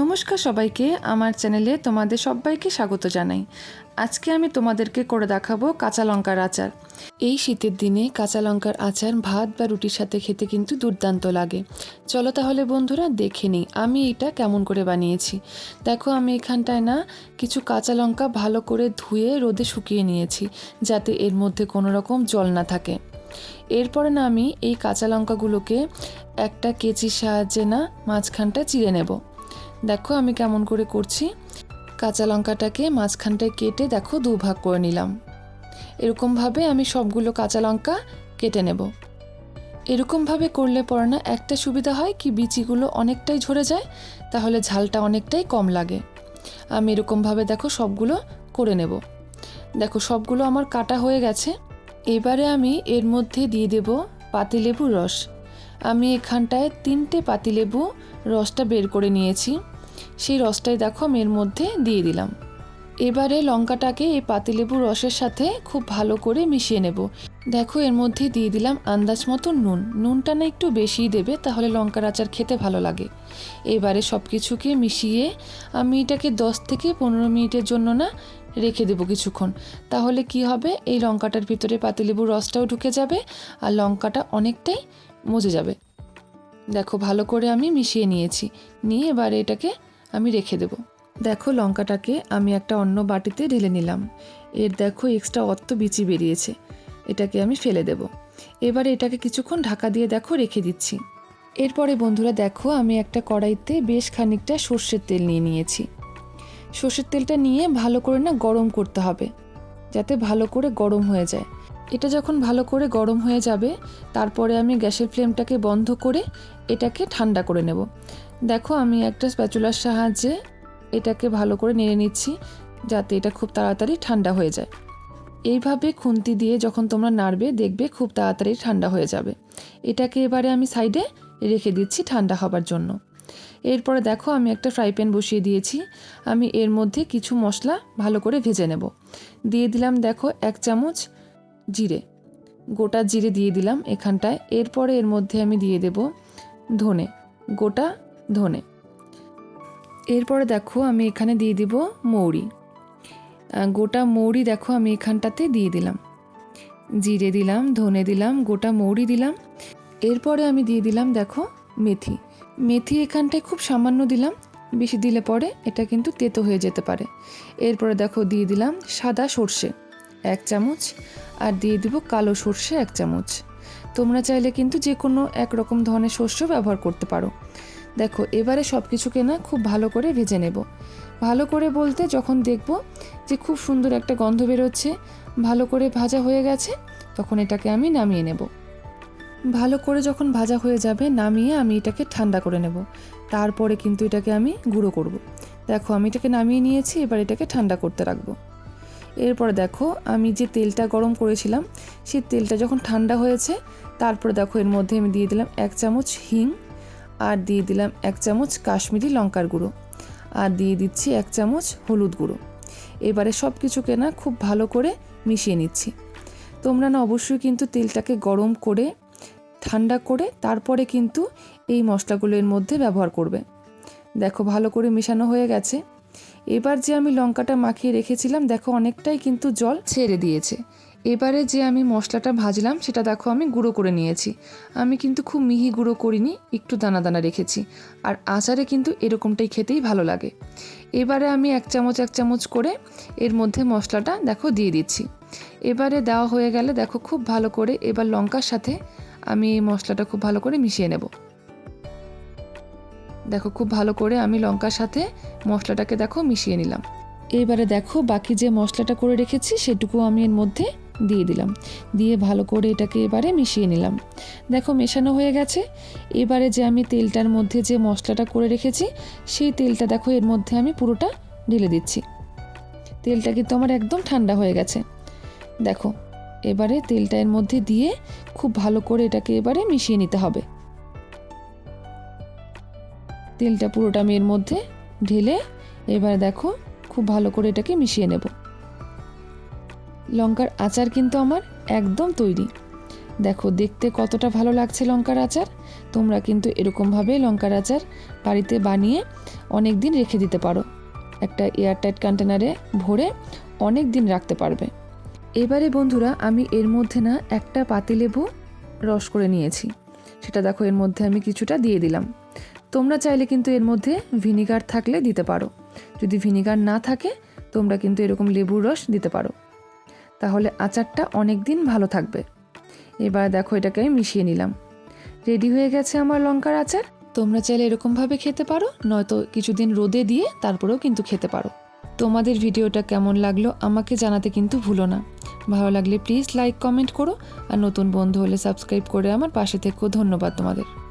নমস্কার সবাইকে, আমার চ্যানেলে তোমাদের সবাইকে স্বাগত জানাই। আজকে আমি তোমাদেরকে করে দেখাবো কাঁচা লঙ্কার আচার। এই শীতের দিনে কাঁচা লঙ্কার আচার, ভাত বা রুটির সাথে খেতে কিন্তু দুর্দান্ত লাগে। চলো তাহলে বন্ধুরা, দেখে নিই আমি এটা কেমন করে বানিয়েছি। দেখো, আমি এখানটায় না কিছু কাঁচা লঙ্কা ভালো করে ধুয়ে রোদে শুকিয়ে নিয়েছি, যাতে এর মধ্যে কোনো রকম জল না থাকে। এরপরে না আমি এই কাঁচা লঙ্কাগুলোকে একটা কেচির সাহায্যে না মাঝখানটা চিড়ে নেব। দেখো আমি কেমন করে করছি। কাঁচা লঙ্কাটাকে মাঝখানটায় কেটে দেখো দু ভাগ করে নিলাম। এরকমভাবে আমি সবগুলো কাঁচা লঙ্কা কেটে নেব। এরকমভাবে করলে পরে না একটা সুবিধা হয় কি বিচিগুলো অনেকটাই ঝরে যায়, তাহলে ঝালটা অনেকটাই কম লাগে। আমি এরকমভাবে দেখো সবগুলো করে নেব। দেখো সবগুলো আমার কাটা হয়ে গেছে। এবারে আমি এর মধ্যে দিয়ে দেব পাতিলেবুর রস। আমি এখানটায় তিনটে পাতিলেবু রসটা বের করে নিয়েছি। সেই রসটাই দেখো আমি এর মধ্যে দিয়ে দিলাম। এবারে লঙ্কাটাকে এই পাতিলেবুর রসের সাথে খুব ভালো করে মিশিয়ে নেব। দেখো এর মধ্যে দিয়ে দিলাম আন্দাজ মতো নুন। নুনটা না একটু বেশিই দেবে, তাহলে লঙ্কার আচার খেতে ভালো লাগে। এবারে সব কিছুকে মিশিয়ে আমি এটাকে দশ থেকে পনেরো মিনিটের জন্য না রেখে দেবো কিছুক্ষণ। তাহলে কি হবে? এই লঙ্কাটার ভিতরে পাতিলেবুর রসটাও ঢুকে যাবে আর লঙ্কাটা অনেকটাই মজে যাবে। দেখো ভালো করে আমি মিশিয়ে নিয়েছি। নিয়ে এবারে এটাকে আমি রেখে দেব। দেখো লঙ্কাটাকে আমি একটা অন্য বাটিতে ঢেলে নিলাম। এর দেখো এক্সট্রা অত বিচি বেরিয়েছে। এটাকে আমি ফেলে দেব। এবারে এটাকে কিছুক্ষণ ঢাকা দিয়ে দেখো রেখে দিচ্ছি। এরপরে বন্ধুরা দেখো আমি একটা কড়াইতে বেশ খানিকটা সর্ষের তেল নিয়ে নিয়েছি। সর্ষের তেলটা নিয়ে ভালো করে না গরম করতে হবে, যাতে ভালো করে গরম হয়ে যায়। এটা যখন ভালো করে গরম হয়ে যাবে, তারপরে আমি গ্যাসের ফ্লেমটাকে বন্ধ করে এটাকে ঠান্ডা করে নেব। দেখো আমি একটা স্প্যাচুলার সাহায্যে এটাকে ভালো করে নেড়ে নিচ্ছি, যাতে এটা খুব তাড়াতাড়ি ঠান্ডা হয়ে যায়। এইভাবে খুন্তি দিয়ে যখন তোমরা নাড়বে, দেখবে খুব তাড়াতাড়ি ঠান্ডা হয়ে যাবে। এটাকে এবারে আমি সাইডে রেখে দিচ্ছি ঠান্ডা হবার জন্য। এরপরে দেখো আমি একটা ফ্রাই প্যান বসিয়ে দিয়েছি, আমি এর মধ্যে কিছু মশলা ভালো করে ভেজে নেব। দিয়ে দিলাম দেখো এক চামচ জিরে। গোটা জিরে দিয়ে দিলাম এখানটায়। এরপরে এর মধ্যে আমি দিয়ে দেব ধনে। গোটা ধনে। এরপরে দেখো আমি এখানে দিয়ে দিব মৌরি। গোটা মৌরি দেখো আমি এখানটাতে দিয়ে দিলাম। জিরে দিলাম, ধনে দিলাম, গোটা মৌরি দিলাম। এরপরে আমি দিয়ে দিলাম দেখো মেথি। মেথি এখানটায় খুব সামান্য দিলাম, বেশি দিলে পরে এটা কিন্তু তেতো হয়ে যেতে পারে। এরপরে দেখো দিয়ে দিলাম সাদা সর্ষে। এক চামচ আর দিয়ে দিব কালো সর্ষে এক চামচ। তোমরা চাইলে কিন্তু যে কোনো একরকম ধরনের শস্য ব্যবহার করতে পারো। দেখো, এবারে সব কিছুকে না খুব ভালো করে ভেজে নেব। ভালো করে বলতে যখন দেখব যে খুব সুন্দর একটা গন্ধ বেরোচ্ছে, ভালো করে ভাজা হয়ে গেছে, তখন এটাকে আমি নামিয়ে নেব। ভালো করে যখন ভাজা হয়ে যাবে, নামিয়ে আমি এটাকে ঠান্ডা করে নেব। তারপরে কিন্তু এটাকে আমি গুঁড়ো করব। দেখো, আমি এটাকে নামিয়ে নিয়েছি, এবার এটাকে ঠান্ডা করতে রাখব। এরপরে দেখো, আমি যে তেলটা গরম করেছিলাম সেই তেলটা যখন ঠান্ডা হয়েছে, তারপরে দেখো এর মধ্যে আমি দিয়ে দিলাম এক চামচ হিং আর দিয়ে দিলাম এক চামচ কাশ্মীরি লঙ্কার গুঁড়ো আর দিয়ে দিচ্ছি এক চামচ হলুদ গুঁড়ো। এবারে সব কিছুকে না খুব ভালো করে মিশিয়ে নিচ্ছি। তোমরা না অবশ্যই কিন্তু তেলটাকে গরম করে, ঠান্ডা করে তারপরে কিন্তু এই মশলাগুলো এর মধ্যে ব্যবহার করবে। দেখো ভালো করে মেশানো হয়ে গেছে। এবার যে আমি লঙ্কাটা মাখিয়ে রেখেছিলাম, দেখো অনেকটাই কিন্তু জল ছেড়ে দিয়েছে। এবারে যে আমি মশলাটা ভাজলাম, সেটা দেখো আমি গুঁড়ো করে নিয়েছি। আমি কিন্তু খুব মিহি গুঁড়ো করিনি, একটু দানা দানা রেখেছি। আর আচারে কিন্তু এরকমটাই খেতেই ভালো লাগে। এবারে আমি এক চামচ এক চামচ করে এর মধ্যে মশলাটা দেখো দিয়ে দিচ্ছি। এবারে দেওয়া হয়ে গেলে দেখো খুব ভালো করে এবার লঙ্কার সাথে আমি এই মশলাটা খুব ভালো করে মিশিয়ে নেব। দেখো খুব ভালো করে আমি লঙ্কার সাথে মশলাটাকে দেখো মিশিয়ে নিলাম। এবারে দেখো বাকি যে মশলাটা করে রেখেছি সেটুকু আমি এর মধ্যে দিয়ে দিলাম। দিয়ে ভালো করে এটাকে এবারে মিশিয়ে নিলাম। দেখো মেশানো হয়ে গেছে। এবারে যে আমি তেলটার মধ্যে যে মশলাটা করে রেখেছি সেই তেলটা দেখো এর মধ্যে আমি পুরোটা ঢেলে দিচ্ছি। তেলটা কিন্তু আমার একদম ঠান্ডা হয়ে গেছে। দেখো, এবারে তেলটা এর মধ্যে দিয়ে খুব ভালো করে এটাকে এবারে মিশিয়ে নিতে হবে। তেলটা পুরোটা আমি এর মধ্যে ঢেলে এবার দেখো খুব ভালো করে এটাকে মিশিয়ে নেব। লঙ্কার আচার কিন্তু আমার একদম তৈরি। দেখো দেখতে কতটা ভালো লাগছে লঙ্কার আচার। তোমরা কিন্তু এরকমভাবে লঙ্কার আচার বাড়িতে বানিয়ে অনেক দিন রেখে দিতে পারো। একটা এয়ারটাইট কন্টেনারে ভরে অনেক দিন রাখতে পারবে। এবারে বন্ধুরা আমি এর মধ্যে না একটা পাতিলেবু রস করে নিয়েছি। সেটা দেখো এর মধ্যে আমি কিছুটা দিয়ে দিলাম। তোমরা চাইলে কিন্তু এর মধ্যে ভিনিগার থাকলে দিতে পারো। যদি ভিনিগার না থাকে, তোমরা কিন্তু এরকম লেবুর রস দিতে পারো। তাহলে আচারটা অনেক দিন ভালো থাকবে। এবার দেখো এটাকে আমি মিশিয়ে নিলাম। রেডি হয়ে গেছে আমার লঙ্কার আচার। তোমরা চাইলে এরকমভাবে খেতে পারো, নয়তো কিছুদিন রোদে দিয়ে তারপরেও কিন্তু খেতে পারো। তোমাদের ভিডিওটা কেমন লাগল আমাকে জানাতে কিন্তু ভুলো না। ভালো লাগলে প্লিজ লাইক, কমেন্ট করো। আর নতুন বন্ধু হলে সাবস্ক্রাইব করে আমার পাশে থেকেও ধন্যবাদ তোমাদের।